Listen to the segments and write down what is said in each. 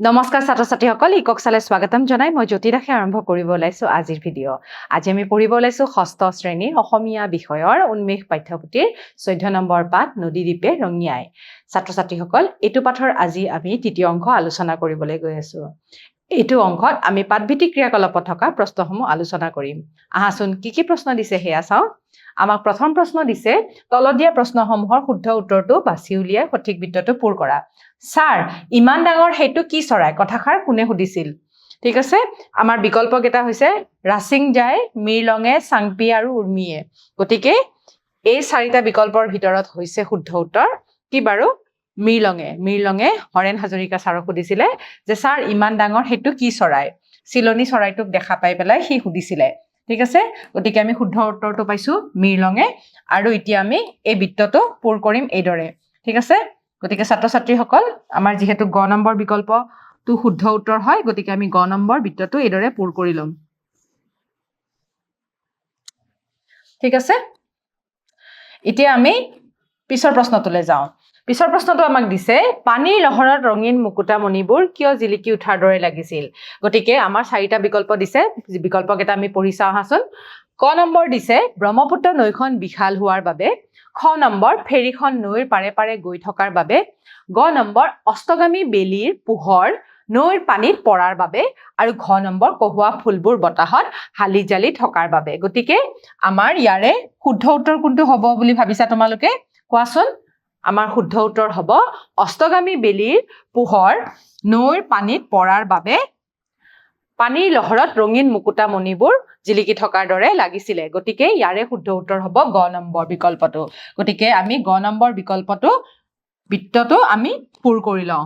নমস্কাৰ ছাত্ৰ ছাত্ৰীসকল ইকক চালে স্বাগতম জনাই মই জ্যোতি দাসে আৰম্ভ কৰিব ওলাইছোঁ আজিৰ ভিডিঅ' আজি আমি পঢ়িব ওলাইছোঁ ষষ্ঠ শ্ৰেণীৰ অসমীয়া বিষয়ৰ উন্মেষ পাঠ্যপুথিৰ চৈধ্য নম্বৰ পাঠ নদীদ্বীপে ৰঙিয়াই ছাত্ৰ ছাত্ৰীসকল এইটো পাঠৰ আজি আমি তৃতীয় অংশ আলোচনা কৰিবলৈ গৈ আছোঁ। এইটো অংশত আমি পাঠভিত্তিক ক্ৰিয়াকলাপত থকা প্ৰশ্নসমূহ আলোচনা কৰিম। আহাচোন কি কি প্ৰশ্ন দিছে সেয়া চাওঁ। আমাক প্ৰথম প্ৰশ্ন দিছে তলত দিয়া প্ৰশ্নসমূহৰ শুদ্ধ উত্তৰটো বাছি উলিয়াই সঠিক বৃত্তটো পূৰ কৰা। ছাৰ ইমান ডাঙৰ সেইটো কি চৰাই? কথাষাৰ কোনে সুধিছিল? ঠিক আছে আমাৰ বিকল্পকেইটা হৈছে ৰাছিং জাই মিৰলঙে চাংপি আৰু উৰ্মিয়ে। গতিকে এই চাৰিটা বিকল্পৰ ভিতৰত হৈছে শুদ্ধ উত্তৰ। কি বাৰু? মিৰলঙে মিৰলঙে হৰেণ হাজৰিকা ছাৰক সুধিছিলে যে ছাৰ ইমান ডাঙৰ সেইটো কি চৰাই? চিলনী চৰাইটোক দেখা পাই পেলাই সি সুধিছিলে। ঠিক আছে? গতিকে আমি শুদ্ধ উত্তৰটো পাইছোঁ মিৰলঙে আৰু এতিয়া আমি এই বৃত্তটো পূৰ কৰিম এইদৰে। ঠিক আছে? গতিকে ছাত্ৰ ছাত্ৰীসকল আমাৰ যিহেতু গ নম্বৰ বিকল্পটো শুদ্ধ উত্তৰ হয়। গতিকে আমি গ নম্বৰ বৃত্তটো এইদৰে পূৰ কৰি ল'ম। ঠিক আছে? এতিয়া আমি পিছৰ প্ৰশ্নটোলৈ যাওঁ। পিছৰ প্ৰশ্নটো আমাক দিছে পানীৰ লহৰত ৰঙীন মুকুতা মণিবোৰ কিয় জিলিকি উঠাৰ দৰে লাগিছিল? গতিকে আমাৰ চাৰিটা বিকল্প দিছে বিকল্পকেইটা আমি পঢ়ি চাওঁ আহাচোন ক নম্বৰ দিছে ব্ৰহ্মপুত্ৰ নৈখন বিশাল হোৱাৰ বাবে খ নম্বৰ ফেৰীখন নৈৰ পাৰে পাৰে গৈ থকাৰ বাবে গ নম্বৰ অস্তগামী বেলিৰ পোহৰ নৈৰ পানীত পৰাৰ বাবে আৰু ঘ নম্বৰ কহুৱা ফুলবোৰ বতাহত হালি জালি থকাৰ বাবে। গতিকে আমাৰ ইয়াৰে শুদ্ধ উত্তৰ কোনটো হ'ব বুলি ভাবিছা তোমালোকে? কোৱাচোন। আমাৰ শুদ্ধ উত্তৰ হ'ব অস্তগামী বেলিৰ পোহৰ নৈৰ পানীত পৰাৰ বাবে পানীৰ লহৰত ৰঙীন মুকুতা মণিবোৰ জিলিকি থকাৰ দৰে লাগিছিলে। গতিকে ইয়াৰে শুদ্ধ উত্তৰ হ'ব গ নম্বৰ বিকল্পটো। গতিকে আমি গ নম্বৰ বিকল্পটো বৃত্তটো আমি পূৰ কৰি লওঁ।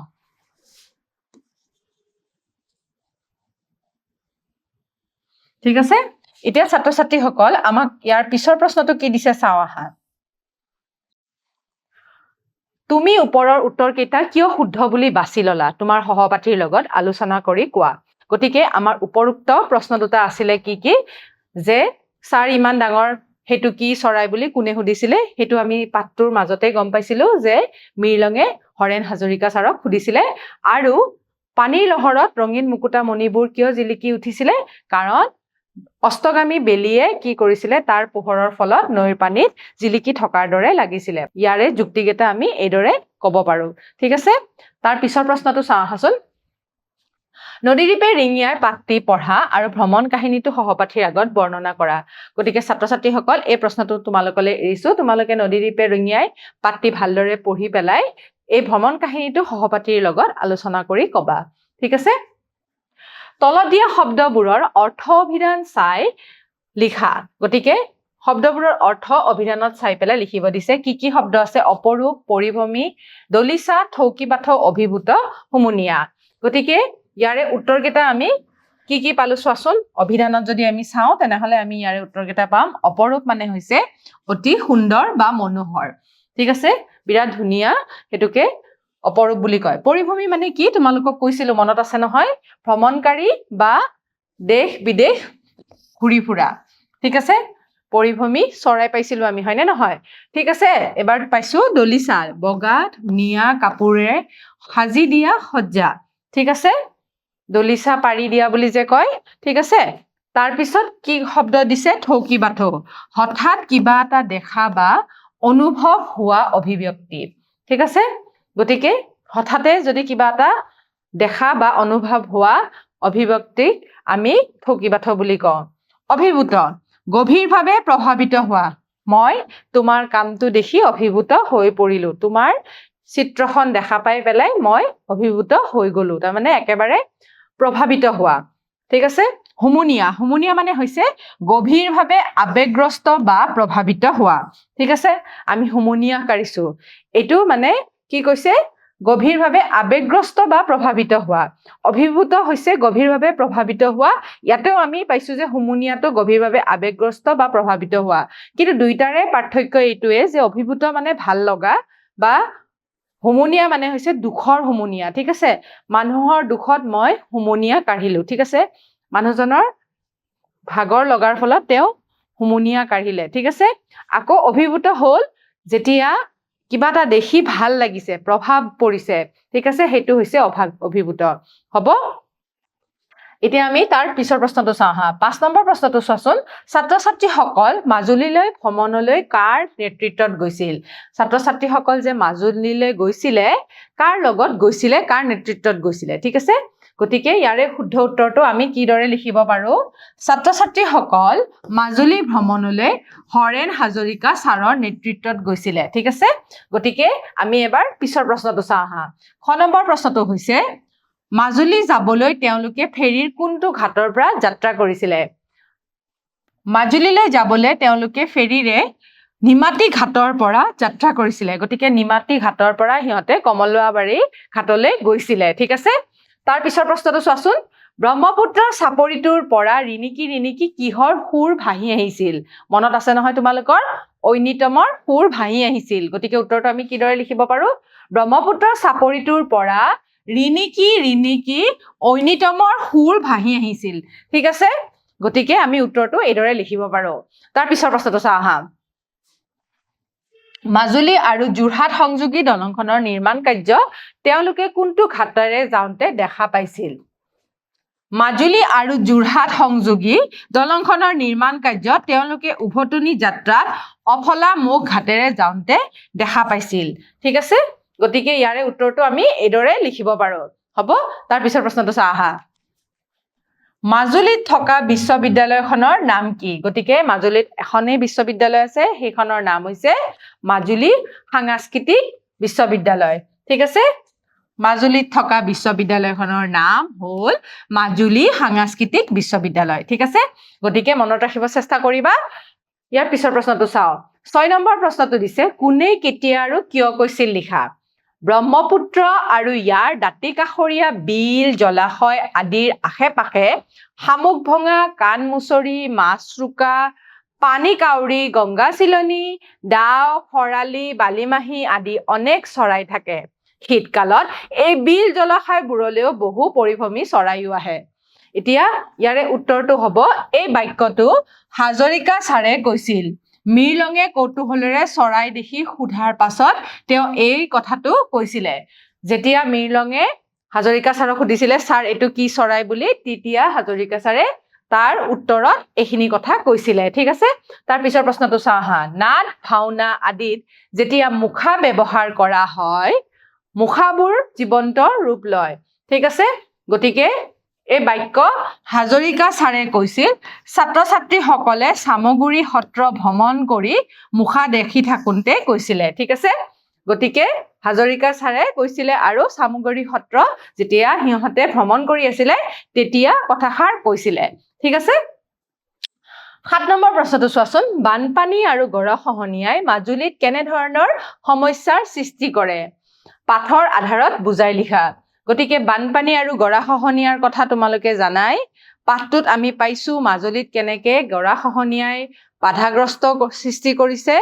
ঠিক আছে? এতিয়া ছাত্ৰ ছাত্ৰীসকল আমাক ইয়াৰ পিছৰ প্ৰশ্নটো কি দিছে চাওঁ আহা। তুমি ওপৰৰ উত্তৰকেইটা কিয় শুদ্ধ বুলি বাছি ললা? তোমাৰ সহপাঠীৰ লগত আলোচনা কৰি কোৱা। গতিকে আমাৰ উপৰোক্ত প্ৰশ্ন দুটা আছিলে কি কি? যে ছাৰ ইমান ডাঙৰ সেইটো কি চৰাই বুলি কোনে সুধিছিলে? সেইটো আমি পাঠটোৰ মাজতে গম পাইছিলো যে মিৰলঙে হৰেণ হাজৰিকা ছাৰক সুধিছিলে। আৰু পানীৰ লহৰত ৰঙীন মুকুতা মণিবোৰ কিয় জিলিকি উঠিছিলে? কাৰণ অস্তগামী বেলিয়ে কি কৰিছিলে? তাৰ পোহৰৰ ফলত নৈৰ পানীত জিলিকি থকাৰ দৰে লাগিছিলে। ইয়াৰে যুক্তিকেইটা আমি এইদৰে ক'ব পাৰো। ঠিক আছে? তাৰ পিছৰ প্ৰশ্নটো চাওঁ আহাচোন নদীদ্বীপে ৰিঙিয়াই পাঠটি পঢ়া আৰু ভ্ৰমণ কাহিনীটো সহপাঠীৰ আগত বৰ্ণনা কৰা। গতিকে ছাত্ৰ ছাত্ৰীসকল এই প্ৰশ্নটো তোমালোকলৈ এৰিছো। তোমালোকে নদীদ্বীপে ৰিঙিয়াই পাঠটি ভালদৰে পঢ়ি পেলাই এই ভ্ৰমণ কাহিনীটো সহপাঠীৰ লগত আলোচনা কৰি কবা। ঠিক আছে? তলত দিয়া শব্দবোৰৰ অৰ্থ অভিধান চাই লিখা। গতিকে শব্দবোৰৰ অৰ্থ অভিধানত চাই পেলাই লিখিব দিছে কি কি শব্দ আছে? অপৰূপ পৰিভ্ৰমী দলিচা থৌকি বাথৌ অভিভূত হুমুনিয়া। গতিকে ইয়াৰে উত্তৰকেইটা আমি কি কি পালো চোৱাচোন? অভিধানত যদি আমি চাওঁ তেনেহলে আমি ইয়াৰে উত্তৰকেইটা পাম। অপৰূপ মানে হৈছে অতি সুন্দৰ বা মনোহৰ। ঠিক আছে? বিৰাট ধুনীয়া। সেইটোকে অপৰূপ বুলি কয়। পৰিভ্ৰমী মানে কি? তোমালোকক কৈছিলো মনত আছে নহয়? ভ্ৰমণকাৰী বা দেশ বিদেশ ঘূৰি ফুৰা। ঠিক আছে? পৰিভ্ৰমী চৰাই পাইছিলো আমি হয়নে নহয়? ঠিক আছে? এবাৰ পাইছো দলিচা বগা ধুনীয়া কাপোৰেৰে সাজি দিয়া সজ্জা। ঠিক আছে? দলিচা পাৰি দিয়া বুলি যে কয় ঠিক আছে? তাৰপিছত কি শব্দ দিছে? থৌকি বাথৌ হঠাৎ কিবা এটা দেখা বা অনুভৱ হোৱা অভিব্যক্তি। ঠিক আছে? গতিকে হঠাতে যদি কিবা এটা দেখা বা অনুভৱ হোৱা অভিব্যক্তিক আমি থৌকি বাথৌ বুলি কওঁ। অভিভূত গভীৰভাৱে প্ৰভাৱিত হোৱা। মই তোমাৰ কামটো দেখি অভিভূত হৈ পৰিলো। তোমাৰ চিত্ৰখন দেখা পাই পেলাই মই অভিভূত হৈ গলো। তাৰমানে একেবাৰে প্ৰভাৱিত হোৱা। ঠিক আছে? হুমুনিয়া। হুমুনিয়া মানে হৈছে গভীৰভাৱে আৱেগগ্ৰস্ত বা প্ৰভাৱিত হোৱা। ঠিক আছে? আমি হুমুনিয়া কাঢ়িছো। এইটো মানে কি কৈছে? গভীৰভাৱে আৱেগগ্ৰস্ত বা প্ৰভাৱিত হোৱা। অভিভূত হৈছে গভীৰভাৱে প্ৰভাৱিত হোৱা। ইয়াতেও আমি পাইছো যে হুমুনিয়াটো গভীৰভাৱে আৱেগগ্ৰস্ত বা প্ৰভাৱিত হোৱা। কিন্তু দুইটাৰে পাৰ্থক্য এইটোৱে যে অভিভূত মানে ভাল লগা বা হুমুনিয়া মানে হৈছে দুখৰ হুমুনিয়া। ঠিক আছে? মানুহৰ দুখত মই হুমুনিয়া কাঢ়িলো। ঠিক আছে? মানুহজনৰ ভাগৰ লগাৰ ফলত তেওঁ হুমুনিয়া কাঢ়িলে। ঠিক আছে? আকৌ অভিভূত হ'ল যেতিয়া কিবা এটা দেখি ভাল লাগিছে প্ৰভাৱ পৰিছে ঠিক আছে? সেইটো হৈছে অভাৱ অভিভূত। হ'ব? এতিয়া আমি তাৰ পিছৰ প্ৰশ্নটো চাওঁ হা। পাঁচ নম্বৰ প্ৰশ্নটো চোৱাচোন। ছাত্ৰ ছাত্ৰীসকল মাজুলীলৈ ভ্ৰমণলৈ কাৰ নেতৃত্বত গৈছিল? ছাত্ৰ ছাত্ৰীসকল যে মাজুলীলৈ গৈছিলে কাৰ লগত গৈছিলে কাৰ নেতৃত্বত গৈছিলে ঠিক আছে? গতিকে ইয়াৰে শুদ্ধ উত্তৰটো আমি কিদৰে লিখিব পাৰোঁ? ছাত্ৰ ছাত্ৰীসকল মাজুলী ভ্ৰমণলৈ হৰেণ হাজৰিকা ছাৰৰ নেতৃত্বত গৈছিলে ঠিক আছে? গতিকে আমি এবাৰ পিছৰ প্ৰশ্নটো চাওঁ হা খ নম্বৰ প্ৰশ্নটো হৈছে মাজুলী যাবলৈ তেওঁলোকে ফেৰীৰ কোনটো ঘাটৰ পৰা যাত্ৰা কৰিছিলে? মাজুলীলৈ যাবলৈ তেওঁলোকে ফেৰীৰে নিমাতী ঘাটৰ পৰা যাত্ৰা কৰিছিলে গতিকে নিমাতী ঘাটৰ পৰা সিহঁতে কমলোৱাবাৰী ঘাটলৈ গৈছিলে ঠিক আছে? তাৰ পিছৰ প্ৰশ্নটো চোৱাচোন। ব্ৰহ্মপুত্ৰৰ চাপৰিটোৰ পৰা ৰিণিকি ৰিণিকি কিহৰ সুৰ ভাহি আহিছিল? মনত আছে নহয় তোমালোকৰ? ঐনিতমৰ সুৰ ভাহি আহিছিল। গতিকে উত্তৰটো আমি কিদৰে লিখিব পাৰোঁ? ব্ৰহ্মপুত্ৰৰ চাপৰিটোৰ পৰা ৰিণিকি ৰিণিকি ঐনিতমৰ সুৰ ভাহি আহিছিল। ঠিক আছে? গতিকে আমি উত্তৰটো এইদৰে লিখিব পাৰোঁ। তাৰ পিছৰ প্ৰশ্নটো চাওঁ আহা। মাজুলী আৰু যোৰহাট সংযোগী দলংখনৰ নিৰ্মাণ কাৰ্য তেওঁলোকে কোনটো ঘাটেৰে যাওঁতে দেখা পাইছিল? মাজুলী আৰু যোৰহাট সংযোগী দলংখনৰ নিৰ্মাণ কাৰ্য তেওঁলোকে উভতনি যাত্ৰাত অফলা মুখ ঘাটেৰে যাওঁতে দেখা পাইছিল। ঠিক আছে? গতিকে ইয়াৰে উত্তৰটো আমি এইদৰে লিখিব পাৰোঁ। হ'ব তাৰ পিছৰ প্ৰশ্নটো চা আহা। মাজুলীত থকা বিশ্ববিদ্যালয়খনৰ নাম কি? গতিকে মাজুলীত এখনেই বিশ্ববিদ্যালয় আছে, সেইখনৰ নাম হৈছে মাজুলী সাংস্কৃতিক বিশ্ববিদ্যালয়। ঠিক আছে? মাজুলীত থকা বিশ্ববিদ্যালয়খনৰ নাম হ'ল মাজুলী সাংস্কৃতিক বিশ্ববিদ্যালয়। ঠিক আছে? গতিকে মনত ৰাখিব চেষ্টা কৰিবা। ইয়াৰ পিছৰ প্ৰশ্নটো চাওঁ। ছয় নম্বৰ প্ৰশ্নটো দিছে, কোনে কেতিয়া আৰু কিয় কৈছিল লিখা? ব্ৰহ্মপুত্ৰ আৰু ইয়াৰ দাঁতি কাষৰীয়া বিল জলাশয় আদিৰ আশে পাশে শামুক ভঙা কাণ মুচৰি মাছ ৰোকা পানী কাউৰী গংগা চিলনী ডাও শৰালি বালিমাহী আদি অনেক চৰাই থাকে। শীতকালত এই বিল জলাশয়বোৰলৈও বহু পৰিভ্ৰমী চৰাইও আহে। এতিয়া ইয়াৰে উত্তৰটো হ'ব। এই বাক্যটো হাজৰিকা ছাৰে কৈছিল। মিৰলঙে কৌতূহলেৰে চৰাই দেখি সোধাৰ পাছত তেওঁ এই কথাটো কৈছিলে। যেতিয়া মিৰলঙে হাজৰিকা ছাৰক সুধিছিলে ছাৰ এইটো কি চৰাই বুলি? তেতিয়া হাজৰিকা ছাৰে তাৰ উত্তৰত এইখিনি কথা কৈছিলে। ঠিক আছে? তাৰ পিছৰ প্ৰশ্নটো চাওঁ হা। নাট ভাওনা আদিত যেতিয়া মুখা ব্যৱহাৰ কৰা হয় মুখাবোৰ জীৱন্ত ৰূপ লয়। ঠিক আছে? গতিকে এই বাক্য হাজৰিকা ছাৰে কৈছিল ছাত্ৰ ছাত্ৰীসকলে চামগুৰি সত্ৰ ভ্ৰমণ কৰি মুখা দেখি থাকোঁতে কৈছিলে। ঠিক আছে? গতিকে হাজৰিকা ছাৰে কৈছিলে আৰু চামগুৰি সত্ৰ যেতিয়া সিহঁতে ভ্ৰমণ কৰি আছিলে তেতিয়া কথাষাৰ কৈছিলে। ঠিক আছে? সাত নম্বৰ প্ৰশ্নটো চোৱাচোন। বানপানী আৰু গৰাখহনীয়াই মাজুলীত কেনেধৰণৰ সমস্যাৰ সৃষ্টি কৰে? পাঠৰ আধাৰত বুজাই লিখা। গতিকে বানপানী আৰু গৰাখহনীয়াৰ কথা তোমালোকে জানাই। পাঠটোত আমি পাইছোঁ মাজুলীত কেনেকৈ গৰাখহনীয়াই বাধাগ্ৰস্ত সৃষ্টি কৰিছে।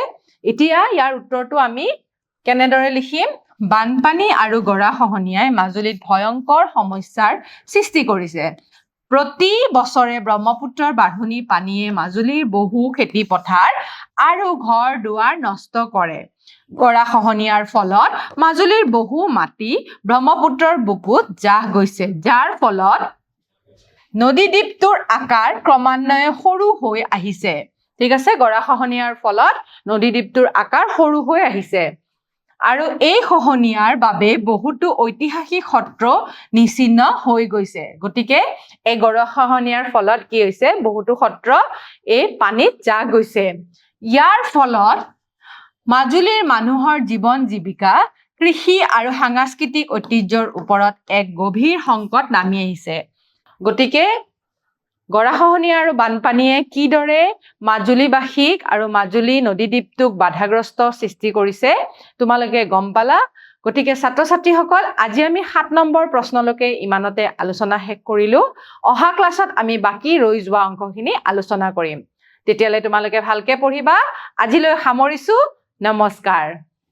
এতিয়া ইয়াৰ উত্তৰটো আমি কেনেদৰে লিখিম? বানপানী আৰু গৰাখহনীয়াই মাজুলীত ভয়ংকৰ সমস্যাৰ সৃষ্টি কৰিছে। প্ৰতি বছৰে ব্ৰহ্মপুত্ৰৰ বাঢ়নি পানীয়ে মাজুলীৰ বহু খেতি পথাৰ আৰু ঘৰ দুৱাৰ নষ্ট কৰে। গৰাখহনীয়াৰ ফলত মাজুলীৰ বহু মাটি ব্ৰহ্মপুত্ৰৰ বুকুত জাহ গৈছে যাৰ ফলত নদী দ্বীপটোৰ আকাৰ ক্ৰমান্বয়ে সৰু হৈ আহিছে। ঠিক আছে গৰাখহনীয়াৰ ফলত নদী দ্বীপটোৰ আকাৰ সৰু হৈ আহিছে। আৰু এই খহনীয়াৰ বাবে বহুতো ঐতিহাসিক সত্ৰ নিচিন্ন হৈ গৈছে। গতিকে এই গৰাখহনীয়াৰ ফলত কি হৈছে? বহুতো সত্ৰ এই পানীত জাহ গৈছে। ইয়াৰ ফলত মাজুলীৰ মানুহৰ জীৱন জীৱিকা কৃষি আৰু সাংস্কৃতিক ঐতিহ্যৰ ওপৰত এক গভীৰ সংকট নামি আহিছে। গতিকে গৰাখহনীয়া আৰু বানপানীয়ে কিদৰে মাজুলীবাসীক আৰু মাজুলী নদীদ্বীপটোক বাধাগ্ৰস্ত সৃষ্টি কৰিছে তোমালোকে গম পালা। গতিকে ছাত্ৰ ছাত্ৰীসকল আজি আমি সাত নম্বৰ প্ৰশ্নলৈকে ইমানতে আলোচনা শেষ কৰিলোঁ। অহা ক্লাছত আমি বাকী ৰৈ যোৱা অংশখিনি আলোচনা কৰিম। তেতিয়ালৈ তোমালোকে ভালকে পঢ়িবা। আজিলৈ সামৰিছোঁ। নমস্কাৰ।